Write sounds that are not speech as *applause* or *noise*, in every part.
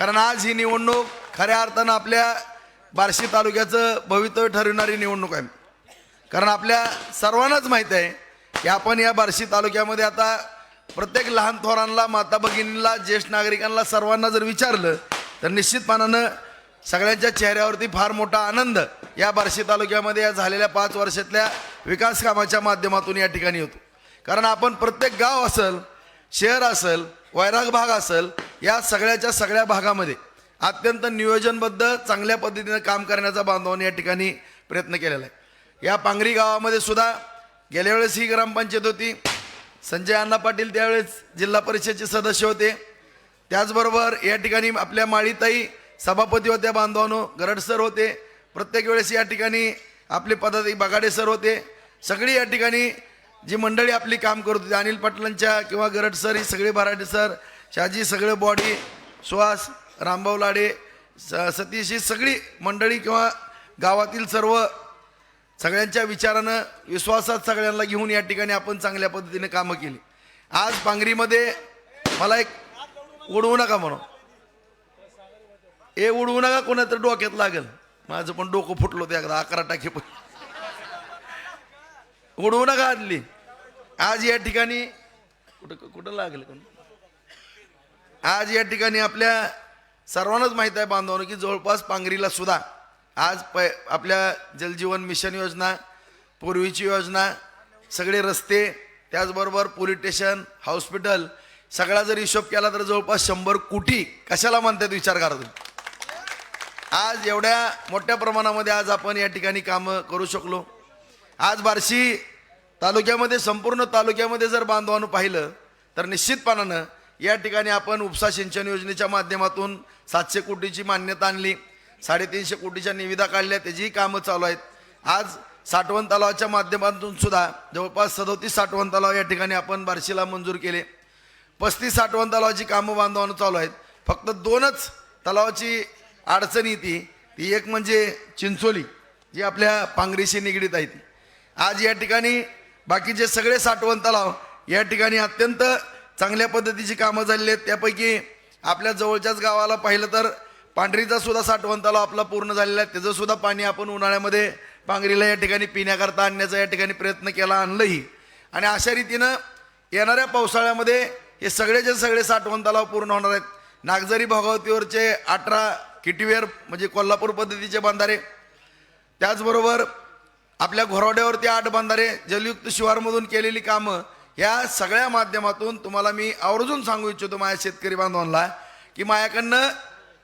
कारण आज ही निवडणूक खऱ्या अर्थानं आपल्या बार्शी तालुक्याचं भवितव्य ठरविणारी निवडणूक आहे. कारण आपल्या सर्वांनाच माहीत आहे की आपण या बार्शी तालुक्यामध्ये आता प्रत्येक लहान थोरांना माता भगिनीला ज्येष्ठ नागरिकांना सर्वांना जर विचारलं तर निश्चितपणानं सगळ्यांच्या चेहऱ्यावरती फार मोठा आनंद या बार्शी तालुक्यामध्ये या झालेल्या पाच वर्षातल्या विकास कामाच्या माध्यमातून या ठिकाणी होतो. कारण आपण प्रत्येक गाव असेल शहर असेल वैराग भाग असेल या सगळ्याच्या सगळ्या भागामध्ये अत्यंत नियोजनबद्ध चांगल्या पद्धतीनं काम करण्याचा बांधवांनी या ठिकाणी प्रयत्न केलेला आहे. या पांगरी गावामध्ये सुद्धा गेल्या वेळेस ही ग्रामपंचायत होती. संजय अण्णा पाटील त्यावेळेस जिल्हा परिषदेचे सदस्य होते. त्याचबरोबर या ठिकाणी आपल्या माळीताई सभापती होत्या बांधवानो गरड सर होते. प्रत्येक वेळेस या ठिकाणी आपले पदाधिकारी बगाडे सर होते. सगळी या ठिकाणी जी मंडळी आपली काम करत होती अनिल पाटलांच्या किंवा गरड सर ही सगळे भराटे सर शाजी सगळे बॉडी सुहास रामभाऊ लाडे स सतीश ही सगळी मंडळी किंवा गावातील सर्व सगळ्यांच्या विचारानं विश्वासात सगळ्यांना घेऊन या ठिकाणी आपण चांगल्या पद्धतीने कामं केली. आज पांगरीमध्ये मला एक उडवू नका म्हणून. ए उडवू नका कोणाचं डोक्यात लागेल. माझं पण डोकं फुटलं होतं एकदा अकरा टाके पण. उडवू नका आदली आज या ठिकाणी कुठं कुठं लागेल कोण? आज या ठिकाणी आपल्या सर्वांनाच माहीत आहे बांधवांनो की जवळपास पांगरीला सुद्धा आज प आपल्या जलजीवन मिशन योजना पूर्वीची योजना सगळे रस्ते त्याचबरोबर पोलीस स्टेशन हॉस्पिटल सगळा जर हिशोब केला तर जवळपास शंभर कोटी कशाला म्हणतात विचार करा तुम्ही? आज एवढ्या मोठ्या प्रमाणामध्ये आज आपण या ठिकाणी कामं करू शकलो. आज बार्शी तालुक्यामध्ये संपूर्ण तालुक्यामध्ये जर बांधवानं पाहिलं तर निश्चितपणानं या ठिकाणी आपण उपसा सिंचन योजनेच्या माध्यमातून सातशे कोटीची मान्यता आणली साडेतीनशे कोटीच्या निविदा काढल्या त्याचीही कामं चालू आहेत. आज साठवण तलावाच्या माध्यमातून सुद्धा जवळपास सदोतीस साठवण तलाव या ठिकाणी आपण बार्शीला मंजूर केले. पस्तीस साठवण तलावाची कामं बांधवानं चालू आहेत. फक्त दोनच तलावाची अडचणी येते ती एक म्हणजे चिंचोली जी आपल्या पांगरीशी निगडीत आहे ती. आज या ठिकाणी बाकीचे सगळे साठवण तलाव या ठिकाणी अत्यंत चांगल्या पद्धतीची कामं झालेली आहेत. त्यापैकी आपल्या जवळच्याच गावाला पाहिलं तर पांढरीचा सुद्धा साठवण तलाव आपला पूर्ण झालेला आहे. त्याचं सुद्धा पाणी आपण उन्हाळ्यामध्ये पांगरीला या ठिकाणी पिण्याकरता आणण्याचा या ठिकाणी प्रयत्न केला आणलंही. आणि अशा रीतीनं येणाऱ्या पावसाळ्यामध्ये हे सगळेचे सगळे साठवण तलाव पूर्ण होणार आहेत. नागझरी भोगावतीवरचे अठरा किटीवेअर म्हणजे कोल्हापूर पद्धतीचे बांधारे. त्याचबरोबर आपल्या घोरवड्यावरती आठ बांधारे जलयुक्त शिवारमधून केलेली कामं या सगळ्या माध्यमातून तुम्हाला मी आवर्जून सांगू इच्छितो माझ्या शेतकरी बांधवांना की माझ्याकडनं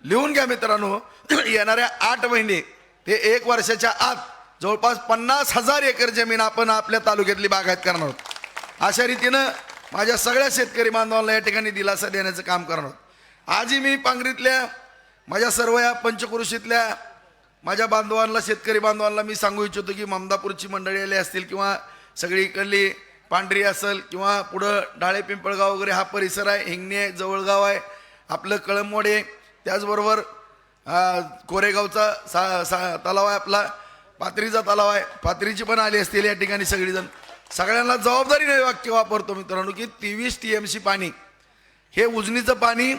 लिहून घ्या मित्रांनो *clears throat* येणाऱ्या आठ महिने ते एक वर्षाच्या आत जवळपास पन्नास हजार एकर जमीन आपण आपल्या तालुक्यातली बागायत करणार आहोत. अशा रीतीनं माझ्या सगळ्या शेतकरी बांधवांना या ठिकाणी दिलासा देण्याचं काम करणार आहोत. आजही मी पांगरीतल्या माझ्या सर्व या पंचकृषीतल्या माझ्या बांधवांना शेतकरी बांधवांना मी सांगू इच्छितो की ममदापूरची मंडळी आली असतील किंवा सगळी इकडली पांढरी असेल किंवा पुढं डाळे पिंपळगाव वगैरे हा परिसर आहे हिंगणे आहे जवळगाव आहे आपलं कळंबोडे आहे. त्याचबरोबर कोरेगावचा सा सा तलाव आहे आपला पाथरीचा तलाव आहे. पाथरीची पण आली असतील या ठिकाणी सगळीजण. सगळ्यांना जबाबदारीने वाक्य वापरतो मित्रांनो की तेवीस टी एम सी पाणी. हे उजनीचं पाणी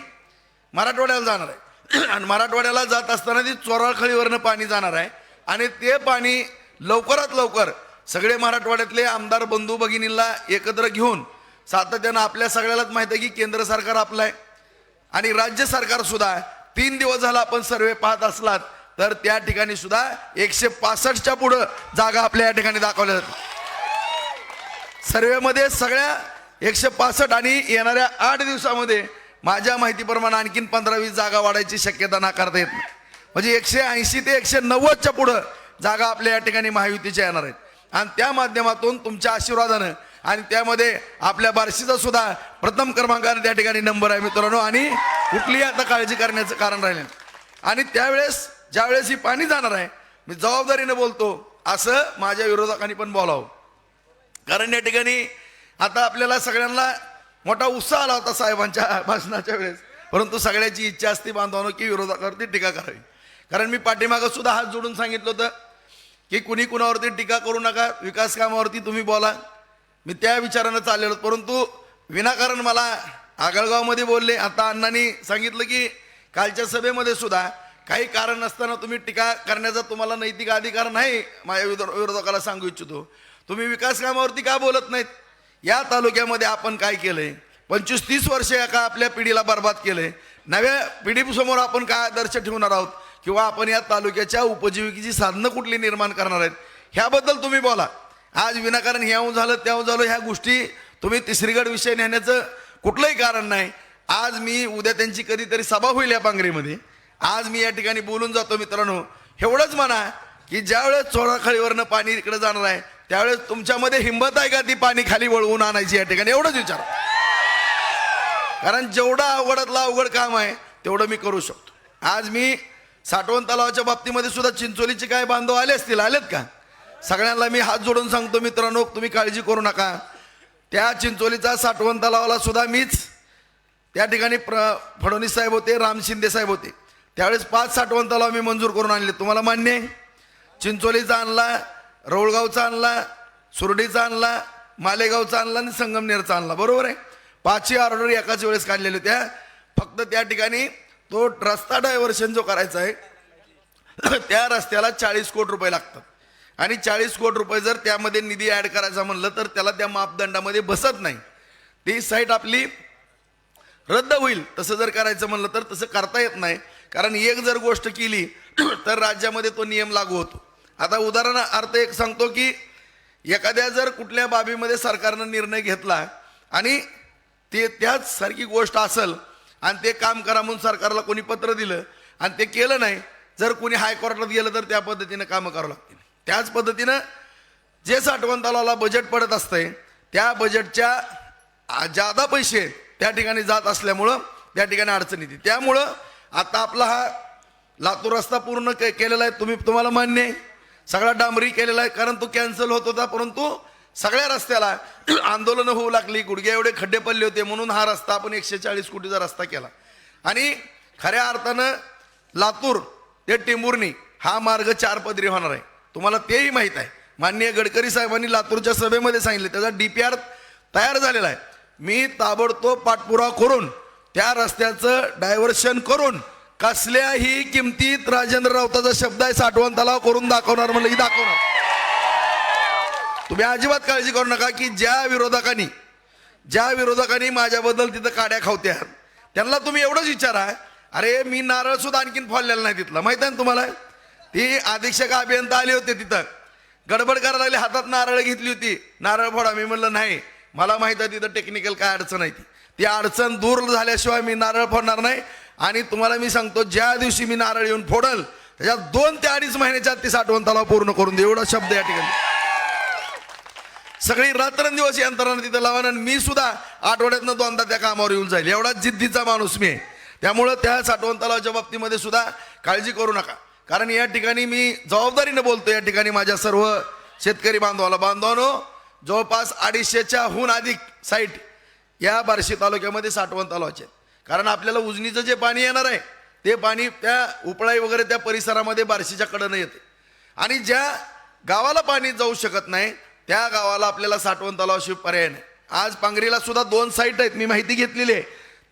मराठवाड्याला जाणार आहे. *clears throat* आणि मराठवाड्याला जात असताना ती चोराळखळीवरनं पाणी जाणार आहे. आणि ते पाणी लवकरात लवकर सगळे मराठवाड्यातले आमदार बंधू भगिनींना एकत्र घेऊन सातत्यानं आपल्या सगळ्यालाच माहिती आहे की केंद्र सरकार आपलं आहे. आणि राज्य सरकार सुद्धा तीन दिवस झाला आपण सर्वे पाहत असलात तर त्या ठिकाणी सुद्धा एकशे पासष्टच्या पुढं जागा आपल्या या ठिकाणी दाखवल्या जातात. सर्वेमध्ये सगळ्या एकशे पासष्ट आणि येणाऱ्या आठ दिवसामध्ये माझ्या माहितीप्रमाणे आणखीन पंधरा वीस जागा वाढायची शक्यता नाकारता येत नाही. म्हणजे एकशे ऐंशी ते एकशे नव्वदच्या पुढं जागा आपल्या या ठिकाणी महायुतीच्या येणार आहेत. आणि त्या माध्यमातून तुमच्या आशीर्वादानं आणि त्यामध्ये आपल्या बार्शीचा सुद्धा प्रथम क्रमांकाने त्या ठिकाणी नंबर आहे मित्रांनो. आणि कुठलीही आता काळजी करण्याचं कारण राहिलं आणि त्यावेळेस ज्यावेळेस ही पाणी जाणार आहे मी जबाबदारीनं बोलतो असं माझ्या विरोधकांनी पण बोलावं. कारण या ठिकाणी आता आपल्याला सगळ्यांना मोठा उत्साह आला होता साहेबांच्या भाषणाच्या वेळेस. परंतु सगळ्याची इच्छा असते बांधवानो की विरोधावरती टीका करावी. कारण मी पाठीमागं सुद्धा हात जोडून सांगितलं होतं की कुणी कुणावरती टीका करू नका विकास कामावरती तुम्ही बोला. मी त्या विचारानं चाललेलो परंतु विनाकारण मला आगळगावमध्ये बोलले. आता अण्णांनी सांगितलं की कालच्या सभेमध्ये सुद्धा काही कारण नसताना तुम्ही टीका करण्याचा तुम्हाला नैतिक अधिकार नाही माझ्या विरोधकाला सांगू इच्छितो. तुम्ही विकास कामावरती का बोलत नाहीत? या तालुक्यामध्ये आपण काय केलंय? पंचवीस तीस वर्ष एका आपल्या पिढीला बर्बाद केलंय. नव्या पिढीसमोर आपण काय आदर्श ठेवणार आहोत? किंवा आपण या तालुक्याच्या उपजीविकेची साधनं कुठली निर्माण करणार आहेत? ह्याबद्दल तुम्ही बोला. आज विनाकारण ह्याहून झालं त्याहून झालं ह्या गोष्टी तुम्ही तिसरीगड विषय नेण्याचं कुठलंही कारण नाही. आज मी उद्या त्यांची कधीतरी सभा होईल या पांगरीमध्ये आज मी या ठिकाणी बोलून जातो मित्रांनो. एवढंच म्हणा की ज्यावेळेस चोराखळीवरनं पाणी इकडे जाणार आहे त्यावेळेस तुमच्यामध्ये हिंमत आहे का ती पाणी खाली वळवून आणायची या ठिकाणी? एवढंच विचार. कारण जेवढं अवघडातलं अवघड काम आहे तेवढं मी करू शकतो. आज मी साठवण तलावाच्या बाबतीमध्ये सुद्धा चिंचोलीचे काय बांधव आले असतील आलेत का? सगळ्यांना मी हात जोडून सांगतो मित्रांनो तुम्ही काळजी करू नका. त्या चिंचोलीचा साठवण तलावाला सुद्धा मीच त्या ठिकाणी प्र फडणवीस साहेब होते राम शिंदे साहेब होते. त्यावेळेस पाच साठवण तलाव मी मंजूर करून आणले. तुम्हाला मान्य आहे? चिंचोलीचा आणला रौळगावचा आणला सुरडीचा आणला मालेगावचा आणला आणि संगमनेरचा आणला. बरोबर आहे? पाचही ऑर्डर एकाच वेळेस काढलेल्या होत्या. फक्त त्या ठिकाणी तो रस्ता डायव्हर्शन जो करायचा आहे *clears throat* त्या रस्त्याला चाळीस कोटी रुपये लागतात. आणि चाळीस कोटी रुपये जर त्यामध्ये निधी ॲड करायचा म्हणलं तर त्याला त्या मापदंडामध्ये बसत नाही. ती साईट आपली रद्द होईल. तसं जर करायचं म्हणलं तर तसं करता येत नाही. कारण एक जर गोष्ट केली *clears throat* तर राज्यामध्ये तो नियम लागू होतो. आता उदाहरणार्थ एक सांगतो की एखाद्या जर कुठल्या बाबीमध्ये सरकारनं निर्णय घेतला आणि ते त्याच सारखी गोष्ट असेल आणि ते काम करा म्हणून सरकारला कोणी पत्र दिलं आणि ते केलं नाही जर कोणी हायकोर्टात गेलं तर त्या पद्धतीनं कामं करावं लागतील. त्याच पद्धतीनं जे साठवण तलावाला बजेट पडत असतंय त्या बजेटच्या जादा पैसे त्या ठिकाणी जात असल्यामुळं त्या ठिकाणी अडचण येते. त्यामुळं आता आपला हा लातूर रस्ता पूर्ण के केलेला आहे तुम्ही तुम्हाला मान्य आहे. सगळा डांबरी केलेला आहे कारण तो कॅन्सल होत होता परंतु सगळ्या रस्त्याला *clears throat* आंदोलनं होऊ लागली गुडघ्या एवढे खड्डे पडले होते म्हणून हा रस्ता आपण एकशे चाळीस कोटीचा रस्ता केला. आणि खऱ्या अर्थानं लातूर ते टेंबुर्णी हा मार्ग चार पदरी होणार आहे. तुम्हाला तेही माहीत आहे. माननीय गडकरी साहेबांनी लातूरच्या सभेमध्ये सांगितले त्याचा डी पी आर तयार झालेला आहे. मी ताबडतोब पाठपुरावा करून त्या रस्त्याचं डायव्हर्शन करून कसल्याही किमतीत राजेंद्र राऊताचा शब्द आहे साठवण तलाव करून दाखवणार म्हणलं की दाखवणार. तुम्ही अजिबात काळजी करू नका की ज्या विरोधकांनी ज्या विरोधकांनी माझ्याबद्दल तिथं काड्या खावत्या त्यांना तुम्ही एवढंच विचारा. अरे मी नारळ सुद्धा आणखीन फोडलेला नाही तिथला. माहीत आहे ना तुम्हाला? ती अधीक्षक अभियंता आले होते तिथं. गडबड करायला लागली हातात नारळ घेतली होती. नारळ फोडा. मी म्हणलं नाही मला माहीत आहे तिथं टेक्निकल काय अडचण आहे ती. ती अडचण दूर झाल्याशिवाय मी नारळ फोडणार नाही. आणि तुम्हाला मी सांगतो ज्या दिवशी मी नारळ येऊन फोडल त्याच्यात दोन ते अडीच महिन्याच्या ती साठवण तलाव पूर्ण करून दे. एवढा शब्द या ठिकाणी. सगळी रात्रंदिवस यंत्रणा तिथं लावा आणि मी सुद्धा आठवड्यातनं दोनदा त्या कामावर येऊन जाईल. एवढा जिद्दीचा माणूस मी आहे. त्यामुळं त्या साठवण तलावाच्या बाबतीमध्ये सुद्धा काळजी करू नका. कारण या ठिकाणी मी जबाबदारीने बोलतो या ठिकाणी माझ्या सर्व शेतकरी बांधवाला. बांधवानो जवळपास अडीचशेच्या हून अधिक साईट या बार्शी तालुक्यामध्ये साठवण तलावाचे आहेत. कारण आपल्याला उजनीचं जे पाणी येणार आहे ते पाणी त्या उपळाई वगैरे त्या परिसरामध्ये बार्शीच्या कडनं येते. आणि ज्या गावाला पाणी जाऊ शकत नाही त्या गावाला आपल्याला साठवण तलावाशिवाय पर्याय नाही. आज पांगरीला सुद्धा दोन साईट आहेत मी माहिती घेतलेली आहे.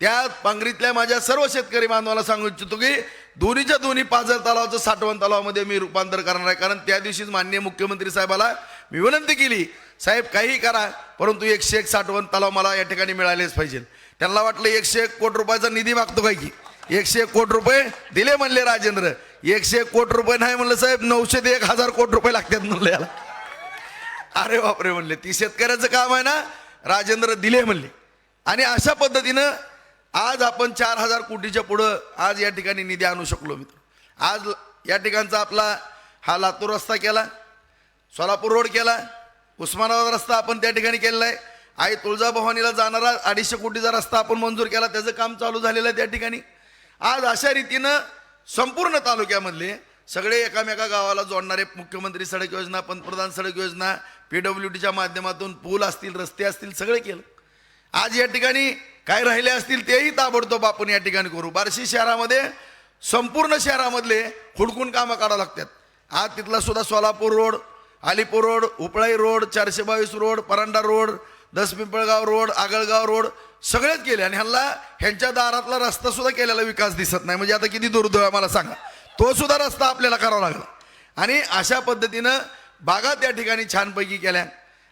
त्या पांगरीतल्या माझ्या सर्व शेतकरी बांधवाला सांगू इच्छितो की दोन्हीच्या दोन्ही पाझर तलावाचं साठवण तलावामध्ये मी रूपांतर करणार आहे. कारण त्या दिवशीच माननीय मुख्यमंत्री साहेबाला मी विनंती केली साहेब काही करा परंतु एकशे एक साठवण तलाव मला या ठिकाणी मिळालेच पाहिजे. त्यांना वाटलं एकशे एक कोटी रुपयाचा निधी मागतो काय की? एकशे एक कोटी रुपये दिले म्हणले राजेंद्र. एकशे एक कोटी रुपये नाही म्हणलं साहेब नऊशे ते एक हजार कोटी रुपये लागतात म्हणलं याला. अरे बापरे म्हणले ती शेतकऱ्याचं काम आहे ना राजेंद्र दिले म्हणले. आणि अशा पद्धतीनं आज आपण चार हजार कोटीच्या पुढं आज या ठिकाणी निधी आणू शकलो मित्र. आज या ठिकाणचा आपला हा लातूर रस्ता केला सोलापूर रोड केला उस्मानाबाद रस्ता आपण त्या ठिकाणी केलेला आहे. आई तुळजाभवानीला जाणारा अडीचशे कोटीचा रस्ता आपण मंजूर केला त्याचं काम चालू झालेलं आहे त्या ठिकाणी. आज अशा रीतीनं संपूर्ण तालुक्यामधले सगळे एकामेका गावाला जोडणारे मुख्यमंत्री सडक योजना पंतप्रधान सडक योजना पी डब्ल्यू डीच्या माध्यमातून पूल असतील रस्ते असतील सगळे केलं. आज या ठिकाणी काय राहिले असतील तेही ताबडतोब आपण या ठिकाणी करू. बार्शी शहरामध्ये संपूर्ण शहरामधले हुडकून कामं काढावं लागतात. आज तिथला सुद्धा Solapur road Alipur road Upalai road चारशे बावीस रोड परांडा रोड दस पिंपळगाव रोड आगळगाव रोड सगळेच केले आणि ह्यांना ह्यांच्या दारातला रस्ता सुद्धा केलेला विकास दिसत नाही. म्हणजे आता किती दुर्दैव मला सांगा. तो सुद्धा रस्ता आपल्याला करावा लागला. आणि अशा पद्धतीनं बागा त्या ठिकाणी छानपैकी केल्या.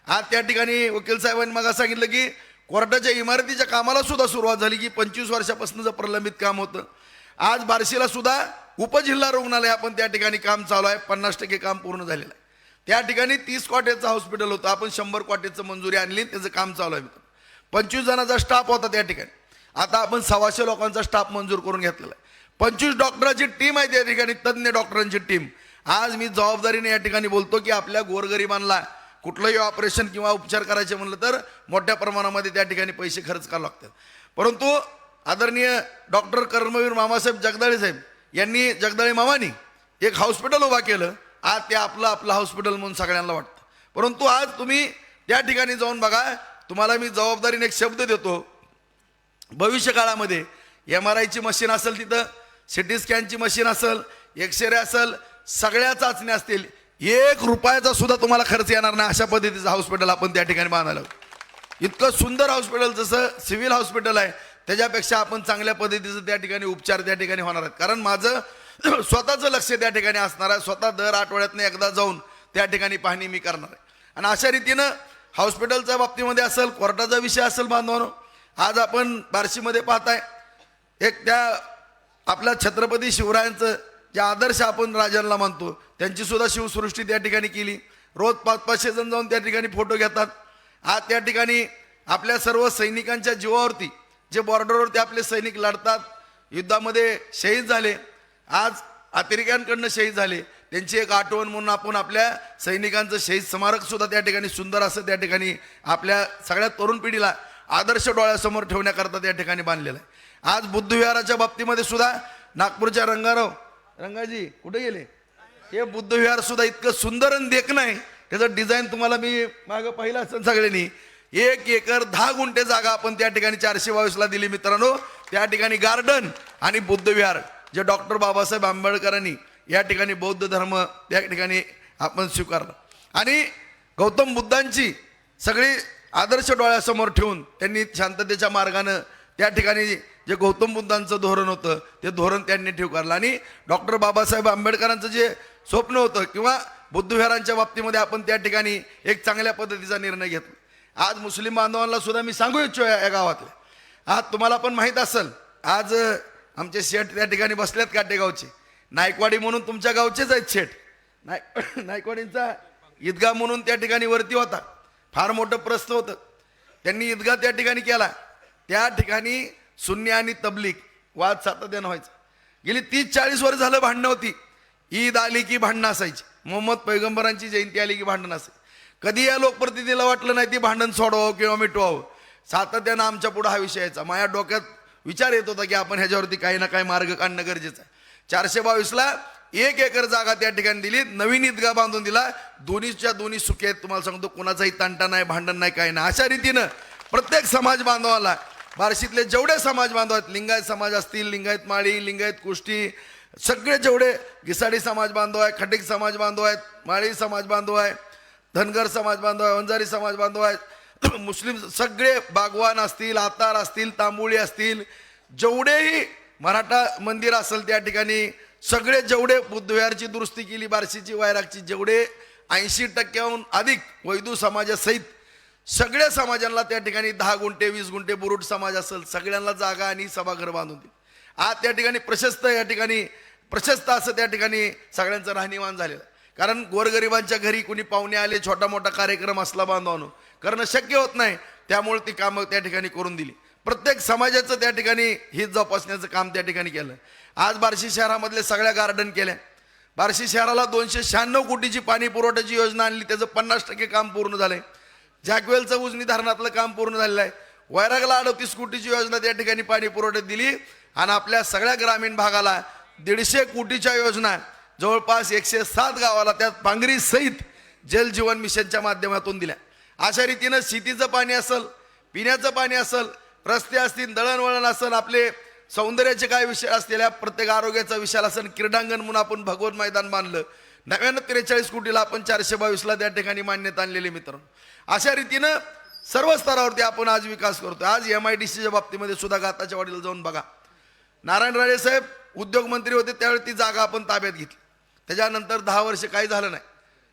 आज त्या ठिकाणी वकील साहेबांनी मग सांगितलं की कोर्टाच्या इमारतीच्या कामाला सुद्धा सुरुवात झाली की पंचवीस वर्षापासून प्रलंबित काम होतं. आज बार्शीला सुद्धा उपजिल्हा रुग्णालय आपण त्या ठिकाणी काम चालू आहे. पन्नास टक्के काम पूर्ण झालेलं आहे. त्या ठिकाणी तीस क्वाटेचं हॉस्पिटल होतं. आपण शंभर क्वाटेचं मंजुरी आणली त्याचं काम चालू आहे. पंचवीस जणांचा स्टाफ होता त्या ठिकाणी. आता आपण सव्वाशे लोकांचा स्टाफ मंजूर करून घेतलेला आहे. पंचवीस डॉक्टरांची टीम आहे त्या ठिकाणी तज्ज्ञ डॉक्टरांची टीम. आज मी जबाबदारीने या ठिकाणी बोलतो की आपल्या गोरगरिबांना कुठलंही ऑपरेशन किंवा उपचार करायचे म्हणलं तर मोठ्या प्रमाणामध्ये त्या ठिकाणी पैसे खर्च करावे लागतात. परंतु आदरणीय डॉक्टर कर्मवीर मामासाहेब जगदाळे साहेब यांनी जगदाळे मामानी एक हॉस्पिटल उभा केलं. आज ते आपलं आपलं हॉस्पिटल म्हणून सगळ्यांना वाटतं. परंतु आज तुम्ही त्या ठिकाणी जाऊन बघा तुम्हाला मी जबाबदारीने एक शब्द देतो. भविष्य काळामध्ये एम आर आयची मशीन असेल तिथं सी टी स्कॅनची मशीन असेल एक्सरे असेल सगळ्या चाचण्या असतील. एक रुपयाचा सुद्धा तुम्हाला खर्च येणार नाही अशा पद्धतीचं हॉस्पिटल आपण त्या ठिकाणी बांधायला इतकं सुंदर हॉस्पिटल जसं सिव्हिल हॉस्पिटल आहे त्याच्यापेक्षा आपण चांगल्या पद्धतीचं त्या ठिकाणी उपचार त्या ठिकाणी होणार आहेत. कारण माझं *coughs* स्वतःचं लक्ष त्या ठिकाणी असणार आहे. स्वतः दर आठवड्यातनं एकदा जाऊन त्या ठिकाणी पाहणी मी करणार आहे. आणि अशा रीतीनं हॉस्पिटलच्या बाबतीमध्ये असेल कोर्टाचा विषय असेल बांधवानो आज आपण बार्शीमध्ये पाहताय. एक त्या आपल्या छत्रपती शिवरायांचं जे आदर्श आपण राजांना मानतो त्यांची सुद्धा शिवसृष्टी त्या ठिकाणी केली. रोज पाच पाचशे जण जाऊन त्या ठिकाणी फोटो घेतात. आज त्या ठिकाणी आपल्या सर्व सैनिकांच्या जीवावरती जे बॉर्डरवरती आपले सैनिक लढतात युद्धामध्ये शहीद झाले आज अतिरेक्यांकडनं शहीद झाले. त्यांची एक आठवण म्हणून आपण आपल्या सैनिकांचं शहीद स्मारक सुद्धा त्या ठिकाणी सुंदर असं त्या ठिकाणी आपल्या सगळ्या तरुण पिढीला आदर्श डोळ्यासमोर ठेवण्याकरता त्या ठिकाणी बांधलेलं आहे. आज बुद्धविहाराच्या बाबतीमध्ये सुद्धा नागपूरच्या रंगाराव रंगाजी कुठे गेले? हे बुद्धविहार सुद्धा इतकं सुंदर आणि देख नाही त्याचं डिझाईन तुम्हाला मी मागं पाहिलं असेल सगळ्यांनी. एक एकर दहा गुंठे जागा आपण त्या ठिकाणी चारशे बावीसला दिली मित्रांनो. त्या ठिकाणी गार्डन आणि बुद्धविहार. जे डॉक्टर बाबासाहेब आंबेडकरांनी या ठिकाणी बौद्ध धर्म त्या ठिकाणी आपण स्वीकारला. आणि गौतम बुद्धांची सगळी आदर्श डोळ्यासमोर ठेवून त्यांनी शांततेच्या मार्गानं त्या ठिकाणी जे गौतम बुद्धांचं धोरण होतं ते धोरण त्यांनी ठेवकारलं आणि डॉक्टर बाबासाहेब आंबेडकरांचं जे स्वप्न होतं किंवा बुद्धविहारांच्या बाबतीमध्ये आपण त्या ठिकाणी एक चांगल्या पद्धतीचा निर्णय घेतला. आज मुस्लिम बांधवांना सुद्धा मी सांगू इच्छितो या गावातल्या आज तुम्हाला पण माहीत असेल आज आमचे शेठ त्या ठिकाणी बसलेत काटेगावचे. नायकवाडी म्हणून तुमच्या गावचेच आहेत शेठ. नाय *clears throat* नायकवाडींचा ईदगाह म्हणून त्या ठिकाणी वरती होता. फार मोठं प्रस्थ होतं. त्यांनी ईदगाह त्या ठिकाणी केला. त्या ठिकाणी शून्य आणि तबलीक वाद सातत्यानं व्हायचा. गेली तीस चाळीस वर्ष झालं भांडणं होती. ईद आली की भांडणं असायची. मोहम्मद पैगंबरांची जयंती आली की भांडणं असायची. कधी या लोकप्रतिनिधीला वाटलं नाही ती भांडण सोडवावं किंवा मिटवावं. सातत्यानं आमच्या पुढं हा विषय यायचा. माझ्या डोक्यात विचार येत होता की आपण ह्याच्यावरती काही ना काही मार्ग काढणं गरजेचं आहे. चारशे बावीसला एक एकर जागा त्या ठिकाणी दिली नवीन ईदगा बांधून दिला. दोन्हीच्या दोन्ही सुखे आहेत. तुम्हाला सांगतो कोणाचाही तंटा नाही भांडण नाही काही नाही. अशा रीतीनं प्रत्येक समाज बांधवाला बार्शीतले जेवढे समाज बांधव आहेत लिंगायत समाज असतील लिंगायत माळी लिंगायत कुष्टी सगळे जेवढे घिसाडी समाज बांधव आहे खटिक समाज बांधव आहेत माळी समाज बांधव आहे धनगर समाज बांधव आहे वंजारी समाज बांधव आहेत *coughs* मुस्लिम सगळे बागवान असतील आतार असतील तांबुळी असतील जेवढेही मराठा मंदिर असेल त्या ठिकाणी सगळे जेवढे बुद्धविहारची दुरुस्ती केली बार्शीची वैरागची जेवढे ऐंशी टक्क्याहून अधिक वैदू समाजासहित सगळ्या समाजांना त्या ठिकाणी दहा गुंठे वीस गुंठे बुरुट समाज असेल सगळ्यांना जागा आणि सभागृह बांधून दिली. आज त्या ठिकाणी प्रशस्त या ठिकाणी प्रशस्त असं त्या ठिकाणी सगळ्यांचं राहणीमान झालेलं कारण गोरगरिबांच्या घरी कुणी पाहुणे आले छोटा मोठा कार्यक्रम असला बांधवानं करणं शक्य होत नाही. त्यामुळे ती कामं त्या ठिकाणी करून दिली. प्रत्येक समाजाचं त्या ठिकाणी हित जोपासण्याचं काम त्या ठिकाणी केलं. आज बार्शी शहरामधले सगळ्या गार्डन केल्या. बार्शी शहराला दोनशे शहाण्णव कोटीची पाणी पुरवठ्याची योजना आणली. त्याचं पन्नास टक्के काम पूर्ण झालंय. जॅकवेलचं उजनी धरणातलं काम पूर्ण झालेलं आहे. वैरागला अडतीस कोटीची योजना त्या ठिकाणी पाणी पुरवठ्यात दिली. आणि आपल्या सगळ्या ग्रामीण भागाला दीडशे कोटीच्या योजना. जवळपास एकशे सात गावाला त्यात पांगरी सहित जल जीवन मिशनच्या माध्यमातून दिल्या. अशा रीतीनं शेतीचं पाणी असेल पिण्याचं पाणी असेल रस्ते असतील दळणवळण असेल आपले सौंदर्याचे काय विषय असलेल्या प्रत्येक आरोग्याचा विषय असेल क्रीडांगण म्हणून आपण भगवत मैदान बांधलं. नव्याण्णव त्रेचाळीस कोटीला आपण चारशे बावीसला त्या ठिकाणी मान्यता आणलेली मित्रांनो. अशा रीतीनं सर्व स्तरावरती आपण आज विकास करतो आज एम आय डी सीच्या बाबतीमध्ये सुद्धा गाताच्या वाडीला जाऊन बघा. नारायण राणे साहेब उद्योगमंत्री होते त्यावेळी ती जागा आपण ताब्यात घेतली. त्याच्यानंतर दहा वर्ष काही झालं नाही.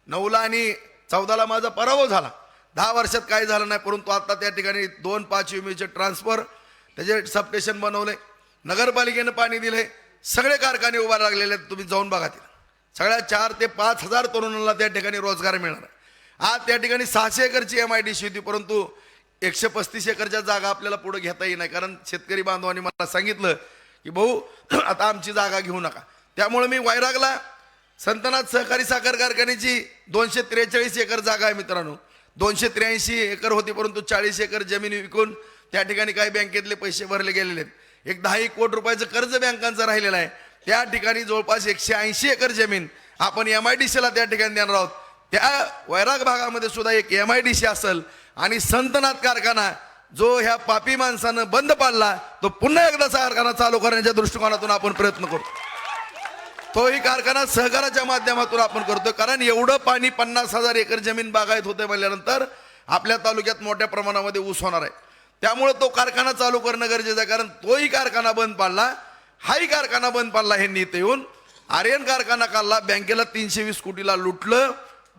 नऊला आणि चौदाला माझा पराभव झाला. दहा वर्षात काही झालं नाही परंतु आता त्या ठिकाणी दोन पाच युमीचे ट्रान्सफर त्याचे सबस्टेशन बनवले नगरपालिकेनं पाणी दिले सगळे कारखाने उभा लागलेले आहेत तुम्ही जाऊन बघा तिला सगळ्या चार ते पाच हजार तरुणांना त्या ठिकाणी रोजगार मिळणार आहे. आज त्या ठिकाणी सहाशे एकरची एम आय डी सी होती परंतु एकशे पस्तीस एकरच्या जागा आपल्याला पुढे घेता येईल नाही कारण शेतकरी बांधवांनी मला सांगितलं की भाऊ *clears throat* आता आमची जागा घेऊ नका. त्यामुळे मी वैरागला संतनाथ सहकारी साखर कारखान्याची दोनशे त्रेचाळीस एकर जागा आहे मित्रांनो. दोनशे त्र्याऐंशी एकर होती परंतु चाळीस एकर जमीन विकून त्या ठिकाणी काही बँकेतले पैसे भरले गेलेले आहेत. एक दहा एक कोटी रुपयाचं कर्ज बँकांचं राहिलेलं आहे. त्या ठिकाणी जवळपास एकशे ऐंशी एकर जमीन आपण एम आय डी सीला त्या ठिकाणी देणार आहोत. त्या वैराग भागामध्ये सुद्धा एक एम आय डी सी असेल आणि संतनाथ कारखाना जो ह्या पापी माणसानं बंद पाडला तो पुन्हा एकदा कारखाना चालू करण्याच्या दृष्टिकोनातून आपण प्रयत्न करतो. तोही कारखाना सहकाराच्या माध्यमातून आपण करतो. कारण एवढं पाणी पन्नास हजार एकर जमीन बागायत होते म्हणल्यानंतर आपल्या तालुक्यात मोठ्या प्रमाणामध्ये ऊस होणार आहे. त्यामुळे तो कारखाना चालू करणं गरजेचं आहे. कारण तोही कारखाना बंद पाडला हाही कारखाना बंद पाडला हे नेते येऊन आर्यन कारखाना काढला बँकेला तीनशे वीस कोटीला लुटलं.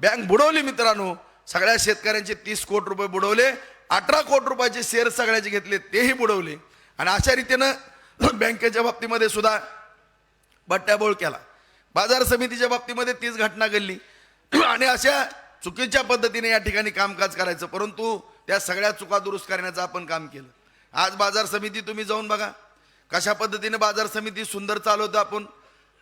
बँक बुडवली मित्रांनो सगळ्या शेतकऱ्यांचे तीस कोटी रुपये बुडवले अठरा कोटी रुपयाचे शेअर सगळ्याचे घेतले तेही बुडवले. आणि अशा रीतीनं बँकेच्या बाबतीमध्ये सुद्धा बट्ट्याबोळ केला. बाजार समितीच्या बाबतीमध्ये तीच घटना घडली. *clears throat* आणि अशा चुकीच्या पद्धतीने या ठिकाणी कामकाज करायचं परंतु त्या सगळ्या चुका दुरुस्त करण्याचं आपण काम केलं. आज बाजार समिती तुम्ही जाऊन बघा. कशा पद्धतीने बाजार समिती सुंदर चालवतो आपण.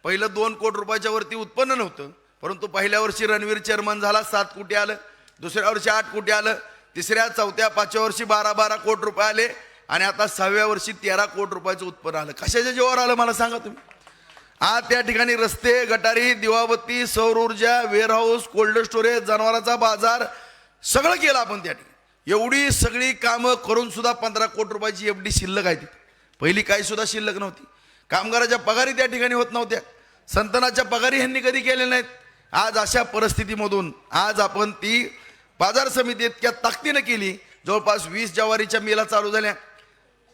पहिलं दोन कोटी रुपयाच्या वरती उत्पन्न नव्हतं परंतु पहिल्या वर्षी रणवीर चेअरमन झाला सात कोटी आलं. दुसऱ्या वर्षी आठ कोटी आलं. तिसऱ्या चौथ्या पाचव्या वर्षी बारा बारा कोटी रुपये आले. आणि आता सहाव्या वर्षी तेरा कोटी रुपयाचं उत्पन्न आलं. कशाच्या जीवावर आलं मला सांगा तुम्ही? आज त्या ठिकाणी रस्ते गटारी दिवाबत्ती सौर ऊर्जा वेअरहाऊस कोल्ड स्टोरेज जनावरांचा बाजार सगळं केलं आपण त्या ठिकाणी. एवढी सगळी कामं करून सुद्धा पंधरा कोटी रुपयाची एफ डी शिल्लक आहे तिथे. पहिली काही सुद्धा शिल्लक नव्हती. कामगाराच्या पगारी त्या ठिकाणी होत नव्हत्या. संतनाच्या पगारी ह्यांनी कधी केले नाहीत. आज अशा परिस्थितीमधून आज आपण ती बाजार समिती इतक्या ताकदीनं केली. जवळपास वीस जावारीच्या मेला चालू झाल्या.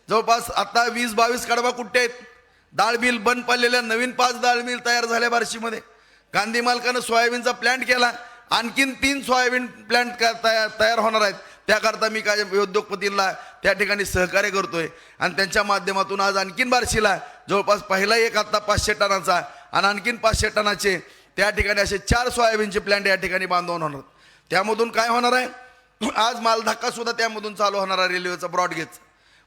जवळपास आता वीस बावीस कडबा कुठे आहेत? डाळ मिल बंद पडलेल्या नवीन पाच डाळ मिल तयार झाल्या बार्शीमध्ये. गांधी मालकानं सोयाबीनचा प्लॅन्ट केला. आणखीन तीन सोयाबीन प्लॅन्ट तयार तयार होणार आहेत. त्याकरता मी काय उद्योगपतींना त्या ठिकाणी सहकार्य करतोय. आणि त्यांच्या माध्यमातून आज आणखीन बार्शीला जवळपास पहिला एक आत्ता पाचशे टनाचा आणि आणखीन पाचशे टनाचे त्या ठिकाणी असे चार सोयाबीनचे प्लॅन्ट या ठिकाणी बांधवून होणार त्यामधून काय होणार आहे? आज मालधक्का सुद्धा त्यामधून चालू होणार आहे रेल्वेचा ब्रॉडगेज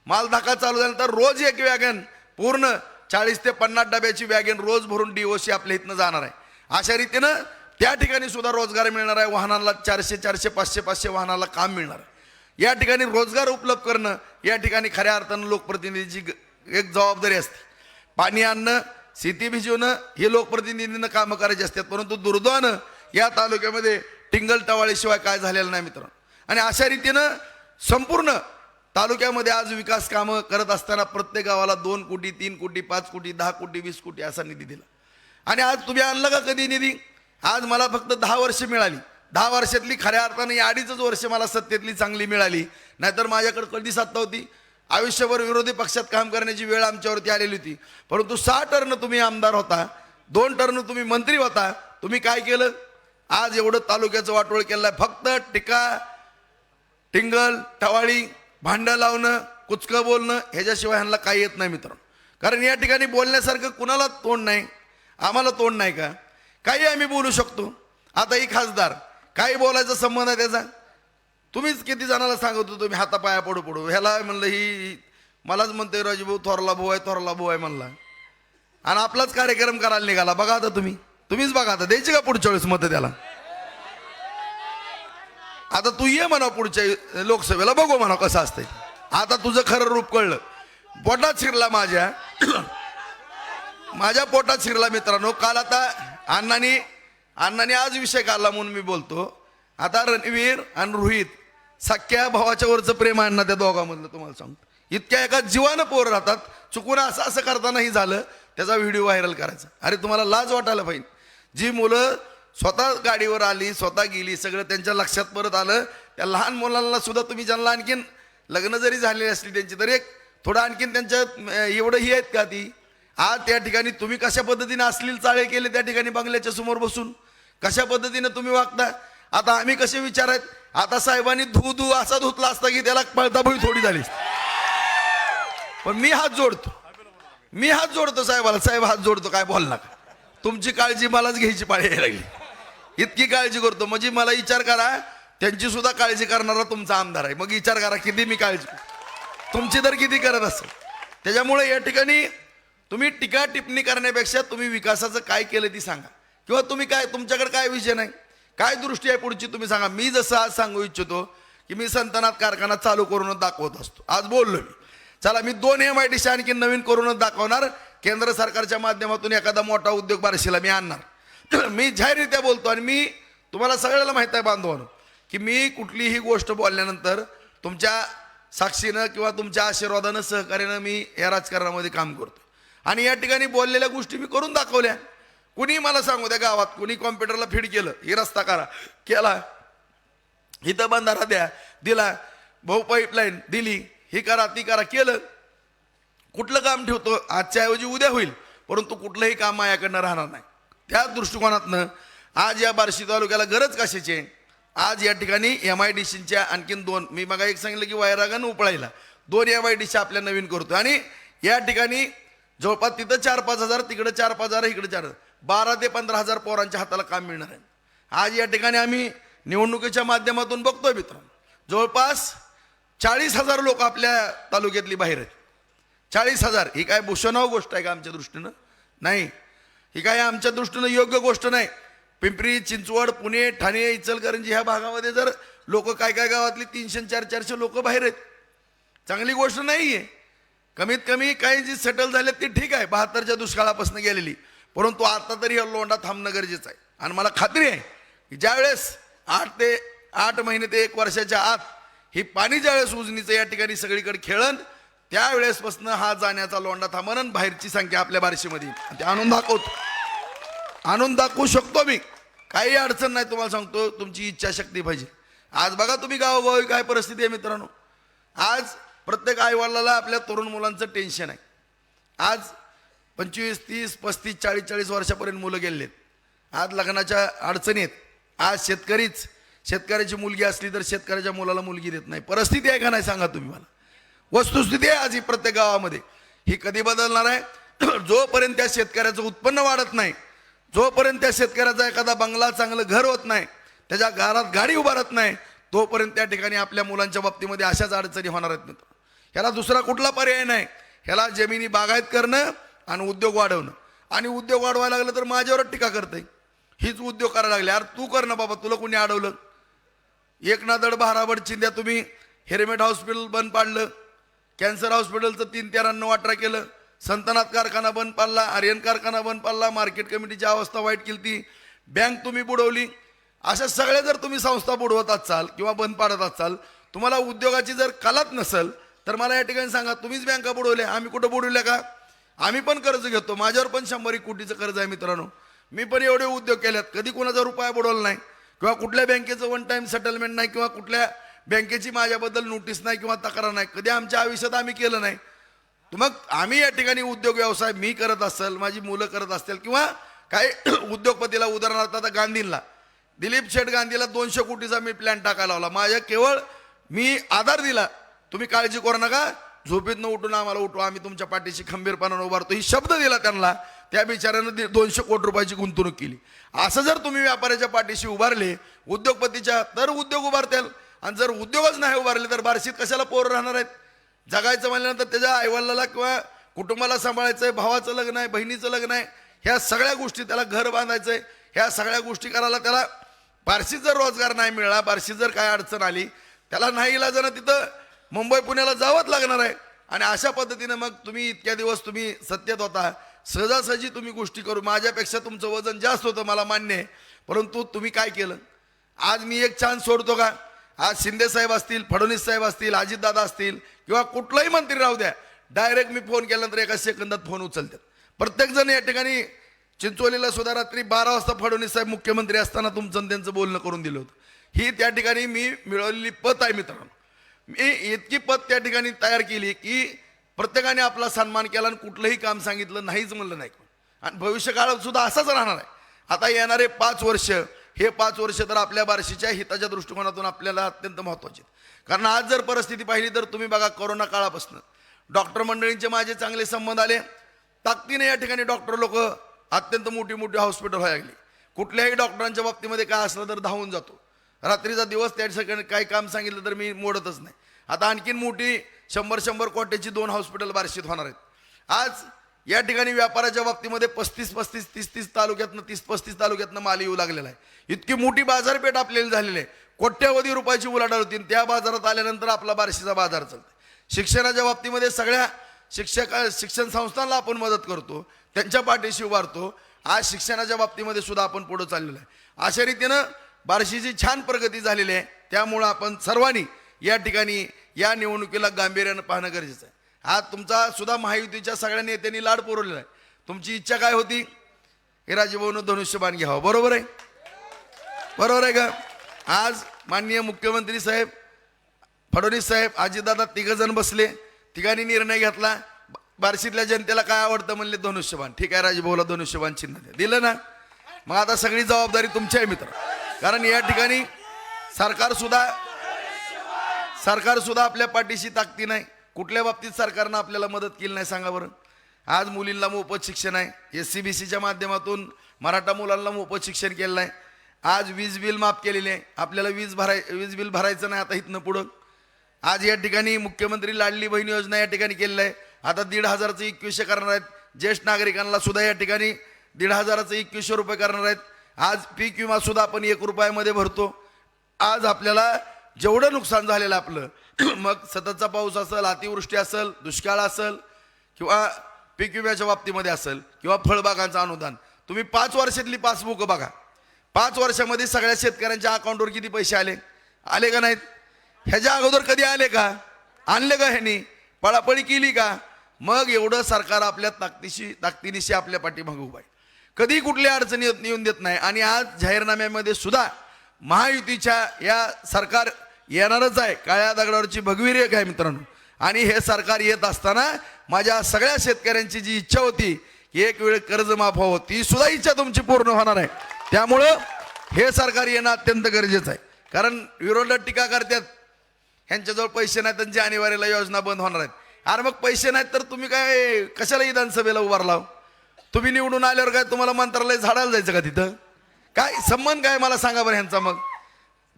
माल धक्का चालू झाल्यानंतर रोज एक वॅगन पूर्ण चाळीस ते पन्नास डब्याची वॅगन रोज भरून डीओसी आपल्या इथनं जाणार आहे. अशा रीतीनं त्या ठिकाणी सुद्धा रोजगार मिळणार आहे. वाहनाला चारशे चारशे पाचशे पाचशे वाहनाला काम मिळणार आहे. या ठिकाणी रोजगार उपलब्ध करणं या ठिकाणी खऱ्या अर्थानं लोकप्रतिनिधीची एक जबाबदारी असते. पाणी आणणं शेती भिजवणं हे लोकप्रतिनिधींना कामं करायची असतात. परंतु दुर्दैवानं या तालुक्यामध्ये टिंगल टवाळीशिवाय काय झालेलं नाही मित्रांनो. आणि अशा रीतीनं संपूर्ण तालुक्यामध्ये आज विकास कामं करत असताना प्रत्येक गावाला दोन कोटी तीन कोटी पाच कोटी दहा कोटी वीस कोटी असा निधी दिला. आणि आज तुम्ही आणलं का कधी निधी? आज मला फक्त दहा वर्ष मिळाली. दहा वर्षातली खऱ्या अर्थानं या अडीचच वर्ष मला सत्तेतली चांगली मिळाली. नाहीतर माझ्याकडे कधी सत्ता होती? आयुष्यभर विरोधी पक्षात काम करण्याची वेळ आमच्यावरती आलेली होती. परंतु सहा टर्न तुम्ही आमदार होता. दोन टर्न तुम्ही मंत्री होता. तुम्ही काय केलं? आज एवढं तालुक्याचं वाटोळ केलं आहे फक्त टिका टिंगल टवाळी भांडं लावणं कुचकं बोलणं ह्याच्याशिवाय ह्यांना काही येत नाही मित्रांनो. कारण या ठिकाणी बोलण्यासारखं कुणाला तोंड नाही? आम्हाला तोंड नाही का? काही आम्ही बोलू शकतो. आता ही खासदार काही बोलायचा संबंध आहे त्याचा? तुम्हीच किती जणाला सांगत होतो तुम्ही हातापाया पडू पडू. ह्याला म्हणलं ही मलाच म्हणते राजूभाऊ थोरला भाऊ आहे थोरला भाऊ आहे म्हणला. आणि आपलाच कार्यक्रम करायला निघाला. बघा आता तुम्ही. तुम्हीच बघा आता. द्यायची का पुढच्या वेळेस मतं त्याला? आता तू ये म्हणा पुढच्या लोकसभेला बघू म्हणा कसं असतंय. आता तुझं खरं रूप कळलं. पोटात शिरला माझ्या. माझ्या पोटात शिरला मित्रांनो. काल आता अण्णानी अण्णाने आज विषय काढला म्हणून मी बोलतो. आता रणवीर आणि रोहित सख्या भावाच्या वरचं प्रेम अण्णा त्या दोघांमधलं तुम्हाला सांगतो. इतक्या एका जीवानं पोर राहतात. चुकून असं असं करतानाही झालं. त्याचा व्हिडिओ व्हायरल करायचा. अरे तुम्हाला लाज वाटायला पाहिजे. जी मुलं स्वतः गाडीवर आली स्वतः गेली सगळं त्यांच्या लक्षात परत आलं. त्या लहान मुलांना सुद्धा तुम्ही ज्यांना आणखीन लग्न जरी झालेली असली त्यांची तरी एक थोडं आणखीन त्यांच्या एवढं ही आहेत का ती? आज त्या ठिकाणी तुम्ही कशा पद्धतीने असलील चाळे केले त्या ठिकाणी बंगल्याच्या समोर बसून? कशा पद्धतीने तुम्ही वागता? आता आम्ही कसे विचार आहेत? आता साहेबांनी धू धू असा धुतला असता की त्याला पळतापळी थोडी झाली पण मी हात जोडतो. मी हात जोडतो साहेबाला. साहेब हात जोडतो काय बोल नका. तुमची काळजी मलाच घ्यायची पाळी यायला लागली. इतकी काळजी करतो. म्हणजे मला विचार करा त्यांची सुद्धा काळजी करणारा तुमचा आमदार आहे. मग विचार करा किती मी काळजी तुमची तर किती करत असेल? त्याच्यामुळे या ठिकाणी तुम्ही टीका टिप्पणी करण्यापेक्षा तुम्ही विकासाचं काय केलं ती सांगा. किंवा तुम्ही काय तुमच्याकडे काय विषय नाही? काय दृष्टी आहे पुढची तुम्ही सांगा. मी जसं आज सांगू इच्छितो की मी संतनात कारखाना चालू करूनच दाखवत असतो. आज बोललो मी. चला मी दोन एम आय डी आणखी नवीन करूनच दाखवणार. केंद्र सरकारच्या माध्यमातून एखादा मोठा उद्योग बारशीला मी आणणार. *clears throat* मी जाहीररित्या बोलतो आणि मी तुम्हाला सगळ्याला माहीत आहे बांधवानं की मी कुठलीही गोष्ट बोलल्यानंतर तुमच्या साक्षीनं किंवा तुमच्या आशीर्वादानं सहकार्यानं मी या राजकारणामध्ये काम करतो. आणि या ठिकाणी बोललेल्या गोष्टी मी करून दाखवल्या. कुणी मला सांगू द्या गावात कुणी कॉम्प्युटरला फीड केलं ही रस्ता करा केला इथं बंधारा द्या दिला भाऊ पाईपलाईन दिली ही करा ती करा केलं. कुठलं काम ठेवतो आजच्या ऐवजी उद्या होईल परंतु कुठलंही काम माझ्याकडनं राहणार नाही. त्या दृष्टिकोनातनं आज या बार्शी तालुक्याला गरज कशाची आहे? आज या ठिकाणी एम आय डी सीच्या आणखीन दोन मी मग एक सांगितलं की वैरागानं उपळायला. दोन एम आय डी सी आपल्या नवीन करतो आणि या ठिकाणी जवळपास तिथं चार पाच हजार तिकडं चार पाच हजार इकडे चार बारा ते पंधरा हजार पोरांच्या हाताला काम मिळणार आहे. आज या ठिकाणी आम्ही निवडणुकीच्या माध्यमातून बघतोय मित्रांनो. जवळपास चाळीस हजार लोक आपल्या तालुक्यातली बाहेर आहेत. चाळीस हजार ही काय भूषणाव गोष्ट आहे का आमच्या दृष्टीनं? नाही. ही काय आमच्या दृष्टीनं योग्य गोष्ट नाही. पिंपरी चिंचवड पुणे ठाणे इचलकरंजी ह्या भागामध्ये जर लोक काय काय गावातली तीनशे चार चारशे लोक बाहेर आहेत. चांगली गोष्ट नाही आहे कमीत कमी काही जी सेटल झाले ती ठीक आहे. बहात्तरच्या दुष्काळापासून गेलेली. परंतु आता तरी हा लोंडा थांबणं गरजेचं आहे. आणि मला खात्री आहे की ज्यावेळेस आठ ते आठ महिने ते एक वर्षाच्या आत ही पाणी ज्यावेळेस उजनीचं या ठिकाणी सगळीकडे खेळन त्यावेळेसपासून हा जाण्याचा लोंडा थांबन बाहेरची संख्या आपल्या बारशीमध्ये. ते आणून दाखवतो आणून दाखवू शकतो मी. काही अडचण नाही तुम्हाला सांगतो तुमची इच्छाशक्ती पाहिजे. आज बघा तुम्ही गावोगावी काय परिस्थिती आहे मित्रांनो. आज प्रत्येक आईवडिलाला आपल्या तरुण मुलांचं टेन्शन आहे. आज पंचवीस तीस पस्तीस चाळीस चाळीस वर्षापर्यंत मुलं गेलेत. आज लग्नाच्या अडचणी आहेत. आज शेतकरीच शेतकऱ्याची मुलगी असली तर शेतकऱ्याच्या मुलाला मुलगी देत नाही. परिस्थिती आहे का नाही सांगा तुम्ही मला. वस्तुस्थिती आहे आज ही प्रत्येक गावामध्ये. ही कधी बदलणार आहे? *clears throat* जोपर्यंत त्या शेतकऱ्याचं उत्पन्न वाढत नाही जोपर्यंत त्या शेतकऱ्याचा एखादा बंगला चांगलं घर होत नाही त्याच्या घरात गाडी उभारत नाही तोपर्यंत त्या ठिकाणी आपल्या मुलांच्या बाबतीमध्ये अशाच अडचणी होणार आहेत. मित्र ह्याला दुसरा कुठला पर्याय नाही. ह्याला जमिनी बागायत करणं आणि उद्योग वाढवणं. आणि उद्योग वाढवायला लागलं तर माझ्यावरच टीका करते हीच उद्योग करायला लागले. अरे तू कर ना बाबा तुला कोणी अडवलं? एक ना दड भाराबड तुम्ही हेरेमेट हॉस्पिटल बंद पाडलं. कॅन्सर हॉस्पिटलचं तीन तेरांना वाटरा केलं. संतनाथ कारखाना बंद पाडला आर्यन कारखाना बंद पाडला मार्केट कमिटीची अवस्था वाईट केली ती बँक तुम्ही बुडवली. अशा सगळ्या जर तुम्ही संस्था बुडवत असाल किंवा बंद पाडत असाल तुम्हाला उद्योगाची जर कलाच नसेल तर मला या ठिकाणी सांगा तुम्हीच बँका बुडवल्या आम्ही कुठं बुडवल्या का? आम्ही पण कर्ज घेतो माझ्यावर पण शंभर एक कोटीचं कर्ज आहे मित्रांनो. मी पण एवढे उद्योग केल्यात कधी कोणाचा रुपया बुडवला नाही. किंवा कुठल्या बँकेचं वन टाईम सेटलमेंट नाही किंवा कुठल्या बँकेची माझ्याबद्दल नोटीस नाही किंवा तक्रार नाही कधी आमच्या आयुष्यात आम्ही केलं नाही. तर मग आम्ही या ठिकाणी उद्योग व्यवसाय मी करत असेल माझी मुलं करत असतील किंवा काही *clears throat* उद्योगपतीला उदाहरणार्थ आता गांधींना दिलीप शेठ गांधीला दोनशे कोटीचा मी प्लॅन टाकायला लावला. माझ्या केवळ मी आधार दिला तुम्ही काळजी करू नका झोपेतनं उठून आम्हाला उठवा आम्ही तुमच्या पाठीशी खंबीरपणानं उभारतो ही शब्द दिला त्यांना त्या बिचाऱ्यानं दि- दोनशे कोटी रुपयाची गुंतवणूक केली. असं जर तुम्ही व्यापाऱ्याच्या पाठीशी उभारले उद्योगपतीच्या तर उद्योग उभारतील. आणि जर उद्योगच नाही उभारले तर बार्शीत कशाला पोर राहणार आहेत? जगायचं म्हणल्यानंतर त्याच्या आईवडिलाला किंवा कुटुंबाला सांभाळायचं आहे भावाचं लग्न आहे बहिणीचं लग्न आहे ह्या सगळ्या गोष्टी त्याला घर बांधायचं आहे ह्या सगळ्या गोष्टी करायला त्याला बार्शीत जर रोजगार नाही मिळाला बार्शीत जर काय अडचण आली त्याला नाही इलाजानं तिथं मुंबई पुण्याला जावंच लागणार आहे. आणि अशा पद्धतीनं मग तुम्ही इतक्या दिवस तुम्ही सत्तेत होता. सहजासहजी तुम्ही गोष्टी करू. माझ्यापेक्षा तुमचं वजन जास्त होतं मला मान्य आहे. परंतु तुम्ही काय केलं? आज मी एक चान्स सोडतो का? आज शिंदे साहेब असतील फडणवीस साहेब असतील अजितदादा असतील किंवा कुठलाही मंत्री राहू द्या डायरेक्ट मी फोन केल्यानंतर एका सेकंदात फोन उचलतात. प्रत्येकजण या ठिकाणी चिंचोलीला सुद्धा रात्री बारा वाजता फडणवीस साहेब मुख्यमंत्री असताना तुमचं त्यांचं बोलणं करून दिलं होतं. ही त्या ठिकाणी मी मिळवलेली पत आहे मित्रांनो. मी इतकी पत त्या ठिकाणी तयार केली की प्रत्येकाने आपला सन्मान केला आणि कुठलंही काम सांगितलं नाहीच म्हणलं नाही आणि भविष्यकाळात सुद्धा असाच राहणार आहे. आता येणारे पाच वर्ष हे पाच वर्ष तर आपल्या बारशीच्या हिताच्या दृष्टिकोनातून आपल्याला अत्यंत महत्त्वाचे आहेत. कारण आज जर परिस्थिती पाहिली तर तुम्ही बघा कोरोना काळापासून. डॉक्टर मंडळींचे माझे चांगले संबंध आले. ताकदीने या ठिकाणी डॉक्टर लोक अत्यंत मोठी मोठी हॉस्पिटल व्हायला लागली. कुठल्याही डॉक्टरांच्या बाबतीमध्ये काय असलं तर धावून जातो. रात्रीचा दिवस त्या ठिकाणी काही काम सांगितलं तर मी मोडतच नाही. आता आणखीन मोठी शंभर शंभर कोट्याची दोन हॉस्पिटल बारशीत होणार आहेत. आज या ठिकाणी व्यापाराच्या बाबतीमध्ये पस्तीस पस्तीस तीस तीस तालुक्यातनं तीस पस्तीस तालुक्यातनं माल येऊ लागलेला आहे. इतकी मोठी बाजारपेठ आपल्याला झालेली आहे. कोट्यावधी रुपयाची उलाढाल होती त्या बाजारात आल्यानंतर आपला बार्शीचा बाजार चालतो शिक्षणाच्या बाबतीमध्ये सगळ्या शिक्षक शिक्षण संस्थांना आपण मदत करतो त्यांच्या पाठीशी उभारतो. आज शिक्षणाच्या बाबतीमध्ये सुद्धा आपण पुढं चाललेलो आहे. अशा रीतीनं बार्शीची छान प्रगती झालेली आहे. त्यामुळं आपण सर्वांनी या ठिकाणी या निवडणुकीला गांभीर्यानं पाहणं गरजेचं आहे. आज तुमचा सुद्धा महायुतीच्या सगळ्या नेत्यांनी लाड पुरवलेला आहे. तुमची इच्छा काय होती? हे राजभवन धनुष्यबाण घ्यावं. बरोबर आहे? बरोबर आहे का? आज माननीय मुख्यमंत्री साहेब फडणवीस साहेब अजितदादा तिघ जण बसले. तिघांनी निर्णय घेतला. बार्शीतल्या जनतेला काय आवडतं म्हणले? धनुष्यबाण ठीक आहे राजभाऊला धनुष्यबाण चिन्ह दिलं ना? मग आता सगळी जबाबदारी तुमची आहे मित्र. कारण या ठिकाणी सरकार सुद्धा सरकार सुद्धा आपल्या पाठीशी ताकदी नाही. कुठल्या बाबतीत सरकारनं आपल्याला मदत केली नाही सांगा बरं. आज मुलींना मोफत शिक्षण आहे. एस सी बी सीच्या माध्यमातून मराठा मुलांना मोफत शिक्षण केलेलं आहे. आज वीज बिल माफ केलेले आहे. आपल्याला वीज भराय वीज बिल भरायचं नाही आता इथनं पुढं. आज या ठिकाणी मुख्यमंत्री लाडली बहीण योजना या ठिकाणी केलेलं आहे. आता दीड हजाराचं एकवीसशे करणार आहेत. ज्येष्ठ नागरिकांना सुद्धा या ठिकाणी दीड हजाराचं एकवीसशे रुपये करणार आहेत. आज पीक विमा सुद्धा आपण एक रुपयामध्ये भरतो. आज आपल्याला जेवढं नुकसान झालेलं आपलं *coughs* मग सततचा पाऊस असेल अतिवृष्टी असेल दुष्काळ असेल किंवा पीक विम्याच्या बाबतीमध्ये असेल किंवा फळबागांचं अनुदान. तुम्ही पाच वर्षातली पासबुक बघा. पाच वर्षामध्ये सगळ्या शेतकऱ्यांच्या अकाउंटवर किती पैसे आले? आले का नाहीत? ह्याच्या अगोदर कधी आले का? आणले का ह्यानी? पळापळी केली का? मग एवढं सरकार आपल्या ताकदीशी ताकदीनिशी आपल्या पाठीमागे उभं आहे. कधी कुठल्या अडचणी येत- येऊन देत नाही. आणि आज जाहीरनाम्यामध्ये सुद्धा महायुतीच्या या सरकार येणारच आहे. काळ्या दगडावरची भगवी रेख आहे मित्रांनो. आणि हे सरकार येत असताना माझ्या सगळ्या शेतकऱ्यांची जी इच्छा होती की एक वेळ कर्ज माफ व्हावं ती सुद्धा इच्छा तुमची पूर्ण होणार आहे. त्यामुळं हे सरकार येणं अत्यंत गरजेचं आहे. कारण विरोधक टीका करतात ह्यांच्याजवळ पैसे नाहीत त्यांची अनिवार्याला योजना बंद होणार आहेत. अरे मग पैसे नाहीत तर तुम्ही काय कशाला विधानसभेला उभारला तुम्ही निवडून आल्यावर काय तुम्हाला मंत्रालय झाडायला जायचं का तिथं? काय संबंध काय मला सांगा बरं ह्यांचा मग?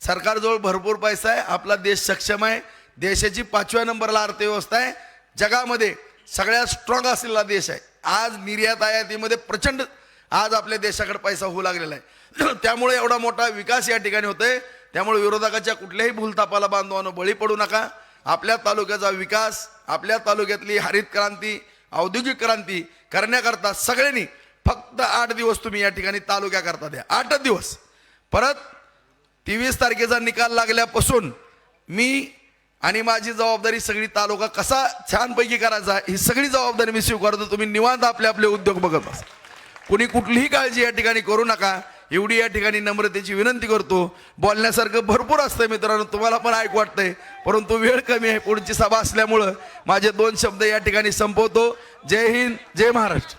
सरकारजवळ भरपूर पैसा आहे आपला देश सक्षम आहे देशाची पाचव्या नंबरला अर्थव्यवस्था आहे जगामध्ये सगळ्यात स्ट्रॉंग असलेला देश आहे. आज निर्यात आयातीमध्ये प्रचंड आज आपल्या देशाकडे पैसा होऊ लागलेला आहे. *clears throat* त्यामुळे एवढा मोठा विकास या ठिकाणी होतोय. त्यामुळे विरोधकाच्या कुठल्याही भूलतापाला बांधवानं बळी पडू नका. आपल्या तालुक्याचा विकास आपल्या तालुक्यातली हरित क्रांती औद्योगिक क्रांती करण्याकरता सगळ्यांनी फक्त आठ दिवस तुम्ही या ठिकाणी तालुक्याकरता द्या. आठच दिवस. परत तेवीस तारखेचा निकाल लागल्यापासून मी आणि माझी जबाबदारी सगळी तालुका कसा छानपैकी करायचा ही सगळी जबाबदारी मी स्वीकारतो. तुम्ही निवांत आपले आपले उद्योग बघत असा कुणी कुठलीही काळजी या ठिकाणी करू नका. एवढी या ठिकाणी नम्रतेची विनंती करतो. बोलण्यासारखं भरपूर असतं मित्रांनो तुम्हाला पण ऐकू वाटतंय. परंतु वेळ कमी आहे पुढची सभा असल्यामुळं माझे दोन शब्द या ठिकाणी संपवतो. जय हिंद जय महाराष्ट्र.